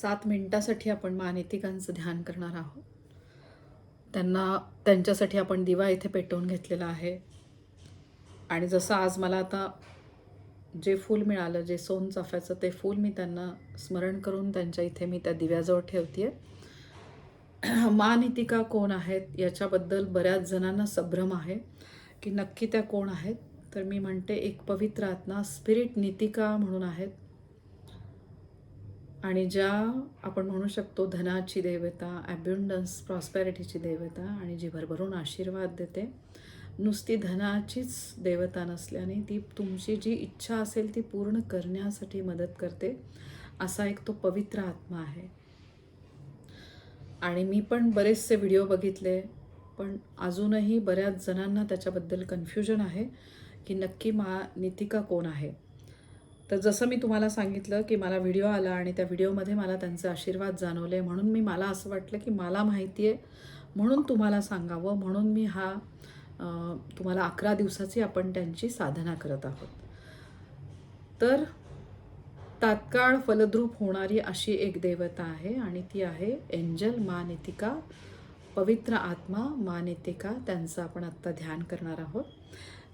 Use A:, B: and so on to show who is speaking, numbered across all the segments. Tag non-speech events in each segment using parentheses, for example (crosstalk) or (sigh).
A: सात मिनटासाठी आपण मानेतिकांचं ध्यान करणार आहोत. त्यांना त्यांच्यासाठी आपण दिवा इथे पेटवून घेतलेला आहे. आणि जसं आज मला आता जे फूल मिळालं जे सोन चाफ्याचं ते फूल मी त्यांना स्मरण करून त्यांच्या इथे मी त्या दिव्याजवळ ठेवते मानितिका कोण आहेत याच्याबद्दल बऱ्याच जणांना संभ्रम आहे की नक्की त्या कोण आहेत? तर मी म्हणते एक पवित्र आत्मा स्पिरिट नितिका म्हणून आहेत. आणि ज्या आपण म्हणू शकतो धनाची देवता ॲब्युंडन्स प्रॉस्पॅरिटीची देवता आणि जी भरभरून आशीर्वाद देते नुसती धनाचीच देवता नसल्याने ती तुमची जी इच्छा असेल ती पूर्ण करण्यासाठी मदत करते असा एक तो पवित्र आत्मा आहे. आणि मी पण बरेचसे व्हिडिओ बघितले पण अजूनही बऱ्याच जणांना त्याच्याबद्दल कन्फ्युजन आहे की नक्की मा नितिका कोण आहे? तर जसं मी तुम्हाला सांगितलं की मला व्हिडिओ आला आणि त्या व्हिडिओमध्ये मला त्यांचे आशीर्वाद जाणवले म्हणून मी मला असं वाटलं की मला माहिती आहे म्हणून तुम्हाला सांगावं म्हणून मी हा तुम्हाला अकरा दिवसाची आपण त्यांची साधना करत आहोत. तर तात्काळ फलद्रूप होणारी अशी एक देवता आहे आणि ती आहे एंजल मानितिका पवित्र आत्मा मानितिका त्यांचं आपण आत्ता ध्यान करणार आहोत.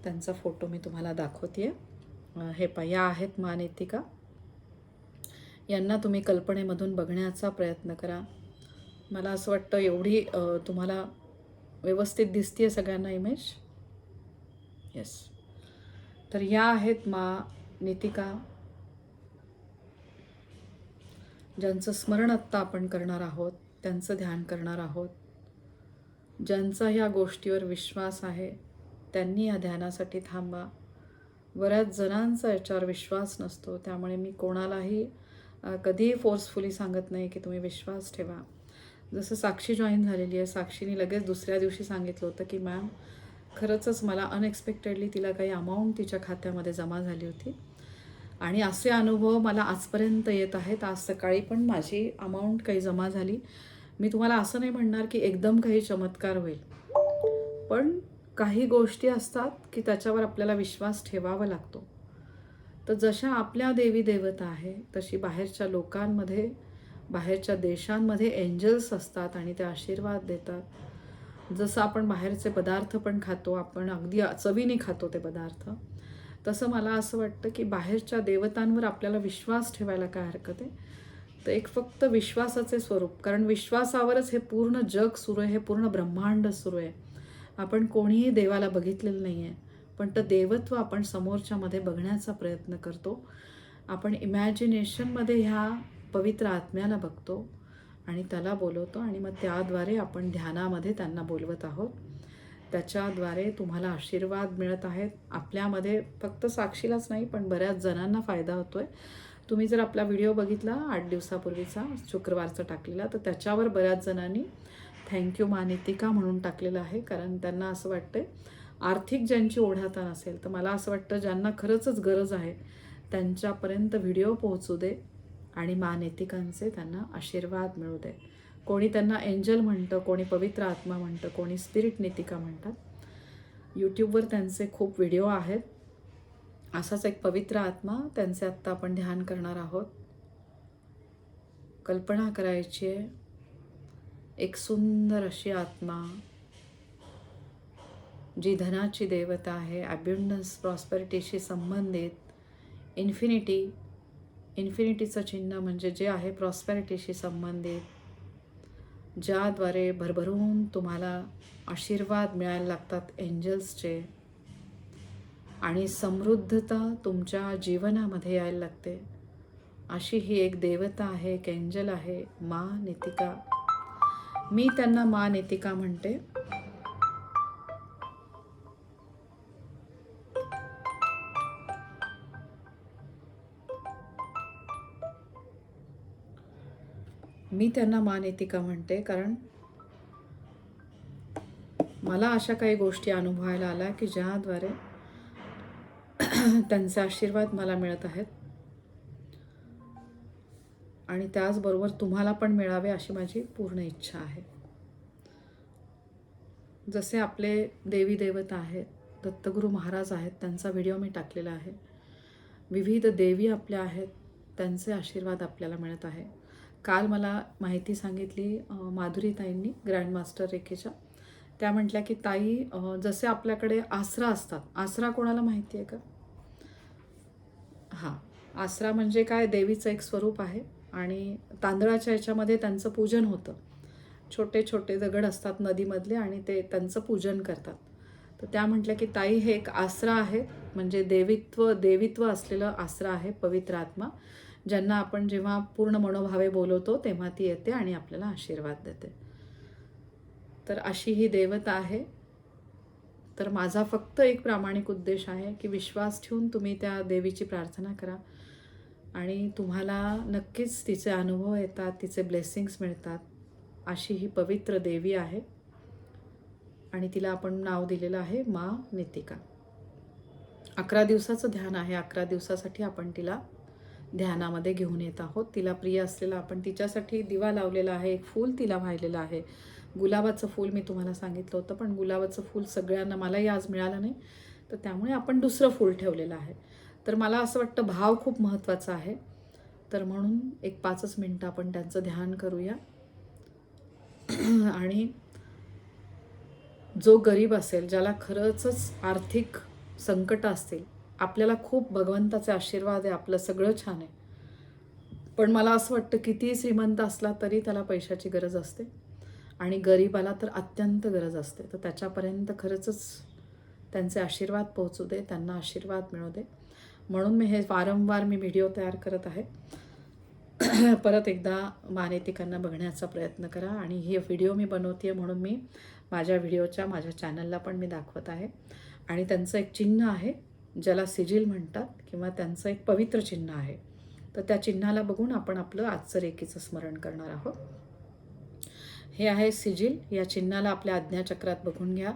A: त्यांचा फोटो मी तुम्हाला दाखवते आहे हे पा या आहेत मानितिका. यांना तुम्ही कल्पनेमधून बघण्याचा प्रयत्न करा. मला असं वाटतं एवढी तुम्हाला व्यवस्थित दिसते आहे सगळ्यांना इमेज येस तर या आहेत मा नितिका ज्यांचं स्मरण आत्ता आपण करणार आहोत त्यांचं ध्यान करणार आहोत. ज्यांचा ह्या गोष्टीवर विश्वास आहे त्यांनी या ध्यानासाठी थांबा. बऱ्याच जणांचा याच्यावर विश्वास नसतो. त्यामुळे मी कोणालाही कधीही फोर्सफुली सांगत नाही की तुम्ही विश्वास ठेवा. जसं साक्षी जॉईन झालेली आहे साक्षीने लगेच दुसऱ्या दिवशी सांगितलं होतं की मॅम खरंचच मला अनएक्सपेक्टेडली तिला काही अमाऊंट तिच्या खात्यामध्ये जमा झाली होती. आणि असे अनुभव मला आजपर्यंत येत आहेत. आज सकाळी पण माझी अमाऊंट काही जमा झाली. मी तुम्हाला असं नाही म्हणणार की एकदम काही चमत्कार होईल. पण काही गोष्टी असतात की त्याच्यावर आपल्याला विश्वास ठेवावा लागतो. तर जशा आपल्या देवी देवता आहे तशी बाहेरच्या लोकांमध्ये बाहेरच्या देशांमध्ये एंजल्स असतात आणि ते आशीर्वाद देतात. जसं आपण बाहेरचे पदार्थ पण खातो आपण अगदी चवीने खातो ते पदार्थ तसं मला असं वाटतं की बाहेरच्या देवतांवर आपल्याला विश्वास ठेवायला काय हरकत आहे? तर एक फक्त विश्वासाचे स्वरूप कारण विश्वासावरच हे पूर्ण जग सुरू आहे हे पूर्ण ब्रह्मांड सुरू आहे. आपण कोणीही देवाला बघितलेलं नाही आहे पण तर देवत्व आपण समोरच्यामध्ये बघण्याचा प्रयत्न करतो. आपण इमॅजिनेशनमध्ये ह्या पवित्र आत्म्याला बघतो आणि त्याला बोलवतो आणि मग त्याद्वारे आपण ध्यानामध्ये त्यांना बोलवत आहोत. त्याच्याद्वारे तुम्हाला आशीर्वाद मिळत आहेत. आपल्यामध्ये फक्त साक्षीलाच नाही पण बऱ्याच जणांना फायदा होतो आहे तुम्ही जर आपला व्हिडिओ बघितला आठ दिवसापूर्वीचा शुक्रवारचा टाकलेला तर त्याच्यावर बऱ्याच जणांनी थँक्यू मानितिका म्हणून टाकलेलं आहे कारण त्यांना असं वाटतं आर्थिक ज्यांची ओढाताण असेल तर मला असं वाटतं ज्यांना खरंचच गरज आहे त्यांच्यापर्यंत व्हिडिओ पोहोचू दे आणि मानेतिकांचे त्यांना आशीर्वाद मिळू दे. कोणी त्यांना एंजल म्हणतं कोणी पवित्र आत्मा म्हणतं कोणी स्पिरिट नितिका म्हणतात. यूट्यूबवर त्यांचे खूप व्हिडिओ आहेत. असाच एक पवित्र आत्मा त्यांचे आत्ता आपण ध्यान करणार आहोत. कल्पना करायची आहे. एक सुंदर अशी आत्मा जी धनाची देवता आहे ॲब्युंडन्स प्रॉस्पेरिटीशी संबंधित इन्फिनिटी इन्फिनिटीचं चिन्ह म्हणजे जे आहे प्रॉस्पेरिटीशी संबंधित ज्याद्वारे भरभरून तुम्हाला आशीर्वाद मिळायला लागतात एंजल्सचे आणि समृद्धता तुमच्या जीवनामध्ये यायला लागते. अशी ही एक देवता आहे एक एंजल आहे मा नितिका. मी त्यांना मा नेतिका म्हणते. मी त्यांना मान नेतिका म्हणते कारण मला अशा काही गोष्टी अनुभवायला आल्या की ज्याद्वारे (clears throat) त्यांचे आशीर्वाद मला मिळत आहेत. आणि त्याचबरोबर तुम्हाला पण मिळावे अशी माझी पूर्ण इच्छा आहे. जसे आपले देवी देवता आहेत दत्तगुरू महाराज आहेत त्यांचा व्हिडिओ मी टाकलेला आहे. विविध देवी आपल्या आहेत त्यांचे आशीर्वाद आपल्याला मिळत आहे. काल मला माहिती सांगितली माधुरीताईंनी ग्रँडमास्टर रेखेच्या. त्या म्हटल्या की ताई जसे आपल्याकडे आसरा असतात. आसरा कोणाला माहिती आहे का? हां. आसरा म्हणजे काय? देवीचं एक स्वरूप आहे. आणि तांदळाच्या याच्यामध्ये त्यांचं पूजन होतं. छोटे छोटे दगड असतात नदीमधले आणि ते त्यांचं पूजन करतात. तर त्या म्हटल्या की ताई हे एक आसरा आहे. म्हणजे देवित्व देवित्व असलेलं आसरा आहे पवित्र आत्मा. ज्यांना आपण जेव्हा पूर्ण मनोभावे बोलवतो तेव्हा ती येते आणि आपल्याला आशीर्वाद देते. तर अशी ही देवता आहे. तर माझा फक्त एक प्रामाणिक उद्देश आहे की विश्वास ठेवून तुम्ही त्या देवीची प्रार्थना करा. आणि तुम्हाला नक्कीच तिचे अनुभव येतात तिचे ब्लेसिंग्स मिळतात अशी ही पवित्र देवी आहे. आणि तिला आपण नाव दिलेलं आहे मा नितिका. अकरा दिवसाचं ध्यान आहे. अकरा दिवसासाठी आपण तिला ध्यानामध्ये घेऊन येत आहोत. तिला प्रिय असलेला आपण तिच्यासाठी दिवा लावलेला आहे एक फूल तिला वाहिलेलं आहे. गुलाबाचं फूल मी तुम्हाला सांगितलं होतं पण गुलाबाचं फूल सगळ्यांना मलाही आज मिळालं नाही. तर त्यामुळे आपण दुसरं फूल ठेवलेलं आहे. तर मला असं वाटतं भाव खूप महत्त्वाचा आहे. तर म्हणून एक पाचच मिनटं आपण त्यांचं ध्यान करूया. (clears throat) आणि जो गरीब असेल ज्याला खरंचच आर्थिक संकट असतील आपल्याला खूप भगवंताचे आशीर्वाद आहे आपलं सगळं छान आहे. पण मला असं वाटतं किती श्रीमंत असला तरी त्याला पैशाची गरज असते. आणि गरीबाला तर अत्यंत गरज असते. तर त्याच्यापर्यंत खरंचच त्यांचे आशीर्वाद पोहोचू दे त्यांना आशीर्वाद मिळू दे. म्हणून मी हे वारंवार मी व्हिडिओ तयार करत आहे. (clears throat) परत एकदा मानेतिकांना बघण्याचा प्रयत्न करा आणि हे व्हिडिओ मी बनवते आहे म्हणून मी माझ्या व्हिडिओच्या माझ्या चॅनलला पण मी दाखवत आहे. आणि त्यांचं एक चिन्ह आहे ज्याला सिजिल म्हणतात किंवा त्यांचं एक पवित्र चिन्ह आहे. तर त्या चिन्हाला बघून आपण आपलं आजचं रेकीचं स्मरण करणार आहोत. हे आहे सिजिल. या चिन्हाला आपल्या आज्ञाचक्रात बघून घ्या.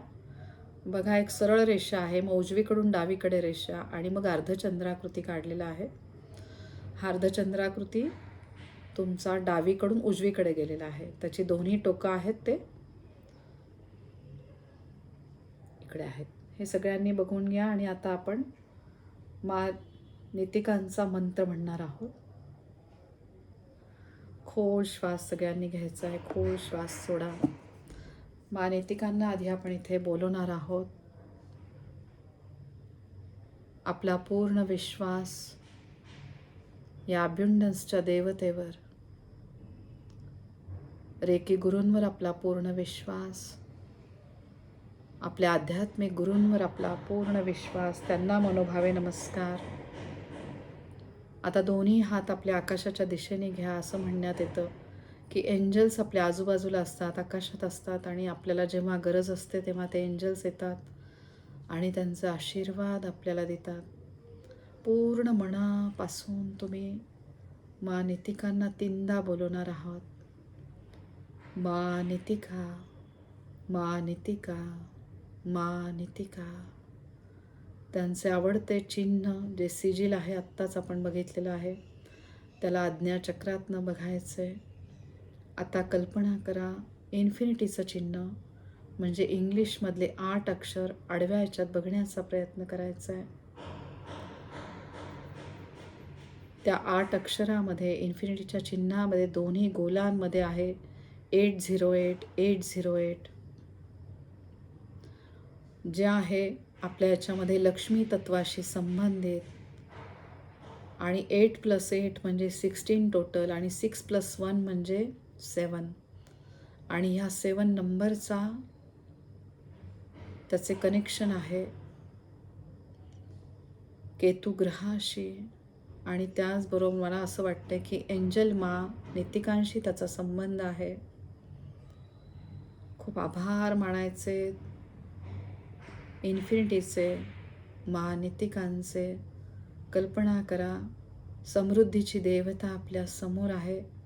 A: बघा एक सरळ रेषा आहे. मग उजवीकडून डावीकडे रेषा आणि मग अर्धचंद्राकृती काढलेला आहे. हा अर्धचंद्राकृती तुमचा डावीकडून उजवीकडे गेलेला आहे. त्याची दोन्ही टोकं आहेत ते. इकडे आहेत. हे सगळ्यांनी बघून घ्या आणि आता आपण मा नितिकांचा मंत्र म्हणणार आहोत. खोल श्वास सगळ्यांनी घ्यायचा आहे. खोल श्वास सोडा. मानितिकांना आधी आपण इथे बोलवणार आहोत. आपला पूर्ण विश्वास या अब्युंडन्सच्या देवतेवर रेकी गुरूंवर आपला पूर्ण विश्वास आपल्या आध्यात्मिक गुरूंवर आपला पूर्ण विश्वास त्यांना मनोभावे नमस्कार. आता दोन्ही हात आपल्या आकाशाच्या दिशेने घ्या असं म्हणण्यात येतं. की एंजल्स आपल्या आजूबाजूला असतात आकाशात असतात आणि आपल्याला जेव्हा गरज असते तेव्हा ते एंजल्स येतात आणि त्यांचा आशीर्वाद आपल्याला देतात. पूर्ण मनापासून तुम्ही मा नितिकांना तीनदा बोलवणार आहात. मा नितिका मा नितिका मा नितिका. त्यांचे आवडते चिन्ह जे सिजिल आहे आत्ताच आपण बघितलेलं आहे. त्याला आज्ञाचक्रातनं बघायचं आहे आता कल्पना करा इन्फिनिटीचं चिन्ह म्हणजे इंग्लिशमधले आठ अक्षर आडव्या ह्याच्यात बघण्याचा प्रयत्न करायचा आहे. त्या आठ अक्षरामध्ये इन्फिनिटीच्या चिन्हामध्ये दोन्ही गोलांमध्ये आहे eight zero eight eight zero eight. जे आहे आपल्या याच्यामध्ये लक्ष्मी तत्वाशी संबंधित. आणि एट प्लस एट म्हणजे सिक्स्टीन टोटल आणि सिक्स प्लस वन म्हणजे सेवन. आणि ह्या सेवन नंबरचा त्याचे कनेक्शन आहे केतू ग्रहाशी आणि त्याचबरोबर मला असं वाटतं की एंजल मा नितिकांशी त्याचा संबंध आहे. खूप आभार मानायचे इन्फिनिटीचे महानितिकांचे कल्पना करा समृद्धीची देवता आपल्यासमोर आहे.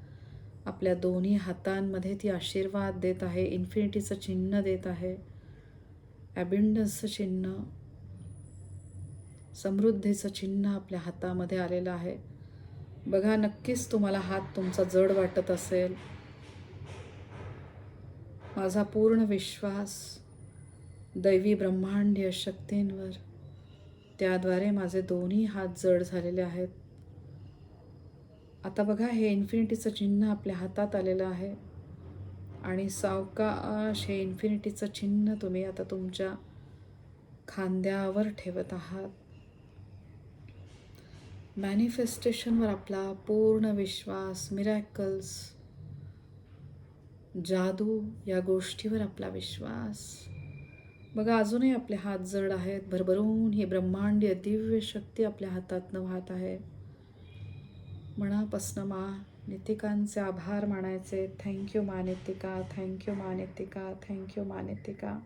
A: आपल्या दोन्ही हातांमध्ये ती आशीर्वाद देत आहे इन्फिनिटीचं चिन्ह देत आहे. ॲबिंडन्सचं चिन्ह समृद्धीचं चिन्ह आपल्या हातामध्ये आलेलं आहे. बघा नक्कीच तुम्हाला हात तुमचा जड वाटत असेल. माझा पूर्ण विश्वास दैवी ब्रह्मांडीय शक्तींवर त्याद्वारे माझे दोन्ही हात जड झालेले आहेत. आता बघा हे इन्फिनिटीचं चिन्ह आपल्या हातात आलेलं आहे. आणि सावकाश हे इन्फिनिटीचं चिन्ह तुम्ही आता तुमच्या खांद्यावर ठेवत आहात. मॅनिफेस्टेशनवर आपला पूर्ण विश्वास मिरॅकल्स जादू या गोष्टीवर आपला विश्वास. बघा अजूनही आपले हात जड आहेत भरभरून ही ब्रह्मांडीय दिव्य शक्ती आपल्या हातातनं वाहत आहे. मनापासनं मा नितिकांचे आभार मानायचे. थँक्यू मा नितिका. थँक्यू मा नितिका. थँक्यू मा नितिका.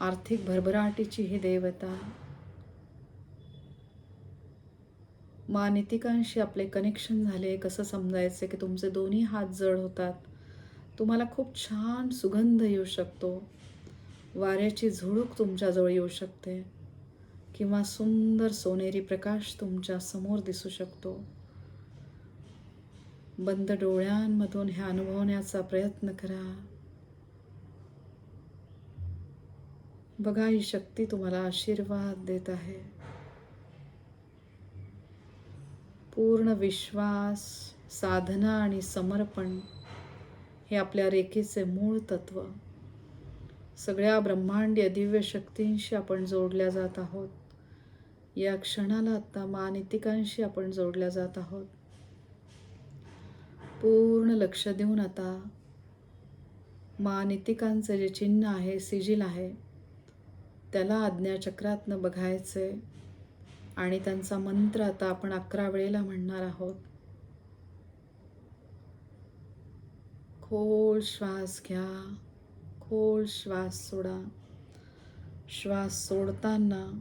A: आर्थिक भरभराटीची ही देवता. मा नितिकांशी आपले कनेक्शन झाले. कसं समजायचं की तुमचे दोन्ही हात जड होतात. तुम्हाला खूप छान सुगंध येऊ शकतो. वाऱ्याची झुळूक तुमच्याजवळ येऊ शकते. किंवा सुंदर सोनेरी प्रकाश तुमच्यासमोर दिसू शकतो. बंद डोळ्यांमधून हे अनुभवण्याचा प्रयत्न करा. बघा ही शक्ती तुम्हाला आशीर्वाद देत आहे. पूर्ण विश्वास साधना आणि समर्पण हे आपल्या रेखेचे मूळ तत्व. सगळ्या ब्रह्मांडीय दिव्य शक्तींशी आपण जोडल्या जात आहोत. या क्षणाला आत्ता मानितिकांशी आपण जोडल्या जात आहोत. पूर्ण लक्ष देऊन आता मानितिकांचं जे चिन्ह आहे सिजिल आहे त्याला आज्ञाचक्रातनं बघायचे आणि त्यांचा मंत्र आता आपण अकरा वेळेला म्हणणार आहोत. खोल श्वास घ्या खोल श्वास सोडा. श्वास सोडताना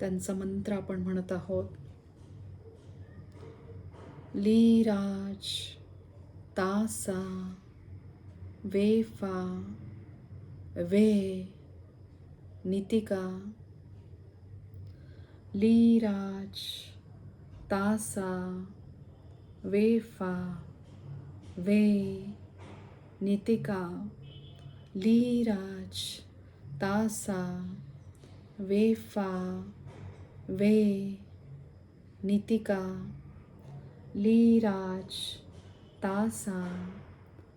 A: त्यांचा मंत्र आपण म्हणत आहोत. लीराज तासा वेफा वे नितिका. लीराज तासा वेफा वे नितिका. लीराज तासा वेफा वे नितिका लीराज तासा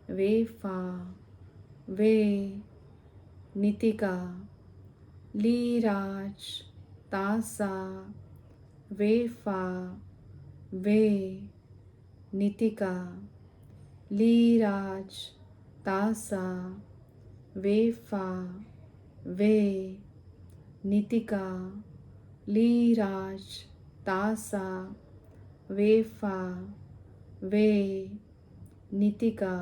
A: वेफा वे नितिका लीराज तासा वेफा वे नितिका लीराज तासा वेफा वे नितिका लीराज तासा वेफा वे नितिका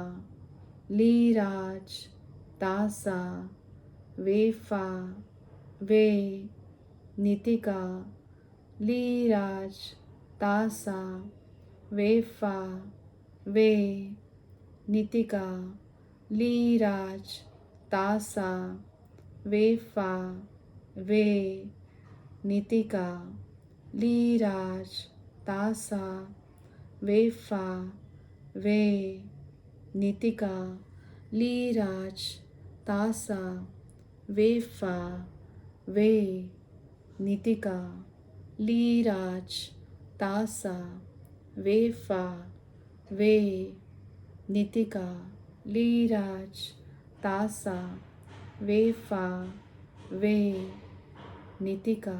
A: लीराज तासा वेफा वे नितिका लीराज तासा वेफा वे नितिका लीराज तासा वेफा वे नितिका लीराज तासा वेफा वे नितिका लीराज तासा वेफा वे नितिका लीराज तासा वेफा वे नितिका लीराज तासा वेफा वे नितिका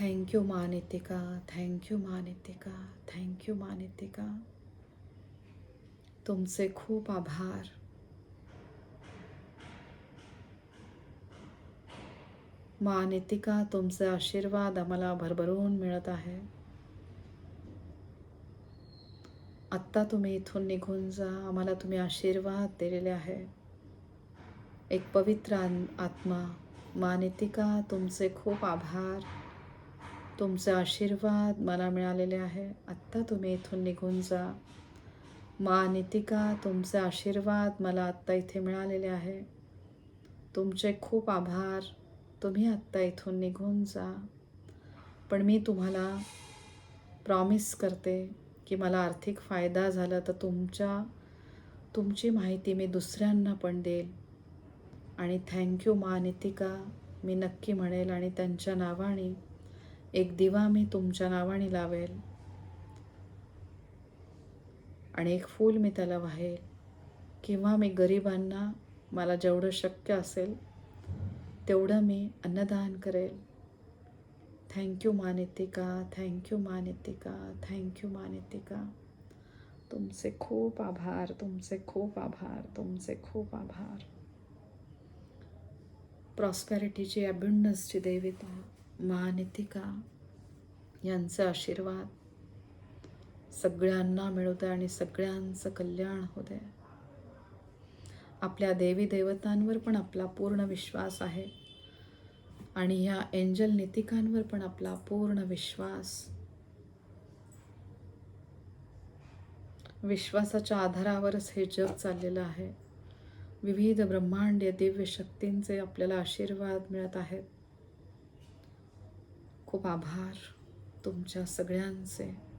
A: थँक्यू मा नितिका थँक्यू मा नितिका थँक्यू मा नितिका तुमसे खूब आभार। मा नितिका तुमसे आशीर्वाद आम्हाला भरभरून मिळत आहे। आत्ता तुम्ही इथून निघून जा. आम्हाला तुम्ही आशीर्वाद दिलेले आहे. एक पवित्र आत्मा मानितिका तुमचे खूप आभार. तुमचे आशीर्वाद मला मिळालेले आहे. आत्ता तुम्ही इथून निघून जा. मानितिका तुमचे आशीर्वाद मला आत्ता इथे मिळालेले आहे. तुमचे खूप आभार. तुम्ही आत्ता इथून निघून जा. पण मी तुम्हाला प्रॉमिस करते की मला आर्थिक फायदा झाला तर तुमच्या तुमची माहिती मी दुसऱ्यांना पण देईल. आणि थँक्यू मा नितिका मी नक्की म्हणेल आणि त्यांच्या नावाने एक दिवा मी तुमच्या नावाने लावेल. आणि एक फूल मी त्याला वाहेल. किंवा मी गरिबांना मला जेवढं शक्य असेल तेवढं मी अन्नदान करेल. Thank you Manitika thank you Manitika thank you Manitika तुमचे खूप आभार तुमचे खूप आभार तुमचे खूप आभार. प्रॉस्पॅरिटीची अबिंडन्सची देविता महानितिका यांचे आशीर्वाद. सगळ्यांना मिळू दे आणि सगळ्यांचं कल्याण होऊ दे. आपल्या देवी देवतांवर पण आपला पूर्ण विश्वास आहे. आणि ह्या एंजल नितिकांवर पण आपला पूर्ण विश्वास. विश्वासाच्या आधारावरच हे जग चाललेलं आहे. विविध ब्रह्मांडीय दिव्य शक्तींचे आपल्याला आशीर्वाद मिळत आहेत. खूप आभार तुमच्या सगळ्यांचे.